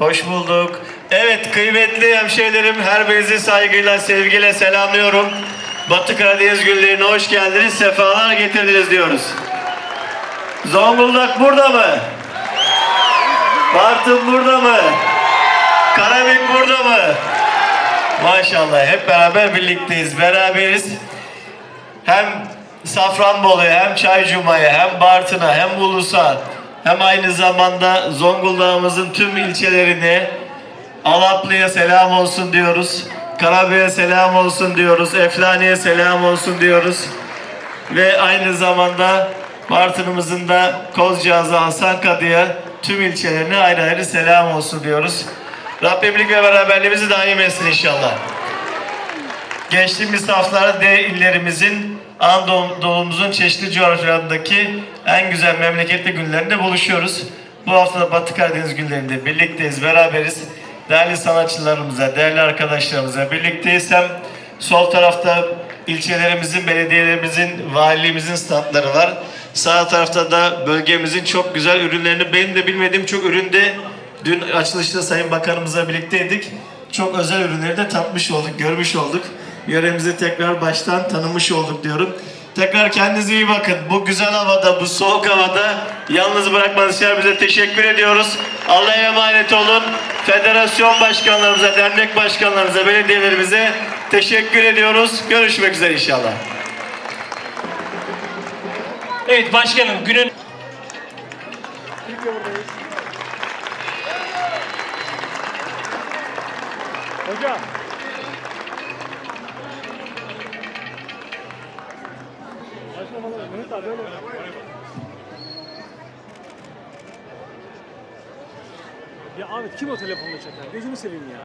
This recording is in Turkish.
Hoş bulduk. Evet kıymetli hemşehrilerim her birinizi saygıyla, sevgiyle selamlıyorum. Batı Karadeniz güllerine hoş geldiniz, sefalar getirdiniz diyoruz. Zonguldak burada mı? Bartın burada mı? Karabük burada mı? Maşallah hep beraber birlikteyiz, beraberiz. Hem Safranbolu'ya, hem Çaycuma'ya, hem Bartın'a, hem Ulus'a, hem aynı zamanda Zonguldak'ımızın tüm ilçelerine Alaplı'ya selam olsun diyoruz. Karabük'e selam olsun diyoruz. Eflani'ye selam olsun diyoruz. Ve aynı zamanda Bartın'ımızın da Kozcağız'a, Hasankadı'ya tüm ilçelerine ayrı ayrı selam olsun diyoruz. Rabbim birlik ve beraberliğimizi daim etsin inşallah. Geçtiğimiz haftalarda D illerimizin Anadolu'muzun çeşitli coğrafyalarındaki en güzel memleketli günlerinde buluşuyoruz. Bu hafta da Batı Karadeniz günlerinde birlikteyiz, beraberiz. Değerli sanatçılarımıza, değerli arkadaşlarımıza birlikteyiz. Hem sol tarafta ilçelerimizin, belediyelerimizin, valiliğimizin standları var. Sağ tarafta da bölgemizin çok güzel ürünlerini, benim de bilmediğim çok üründe dün açılışta Sayın Bakanımızla birlikteydik. Çok özel ürünleri de tatmış olduk, görmüş olduk. Yöremizi tekrar baştan tanımış olduk diyorum. Tekrar kendinize iyi bakın. Bu güzel havada, bu soğuk havada yalnız bırakmanız için bize teşekkür ediyoruz. Allah'a emanet olun. Federasyon başkanlarımıza, dernek başkanlarımıza, belediyelerimize teşekkür ediyoruz. Görüşmek üzere inşallah. Evet başkanım günün Hocam. Abi. Ya Ahmet kim o telefonla çeker? Gözünü seveyim ya.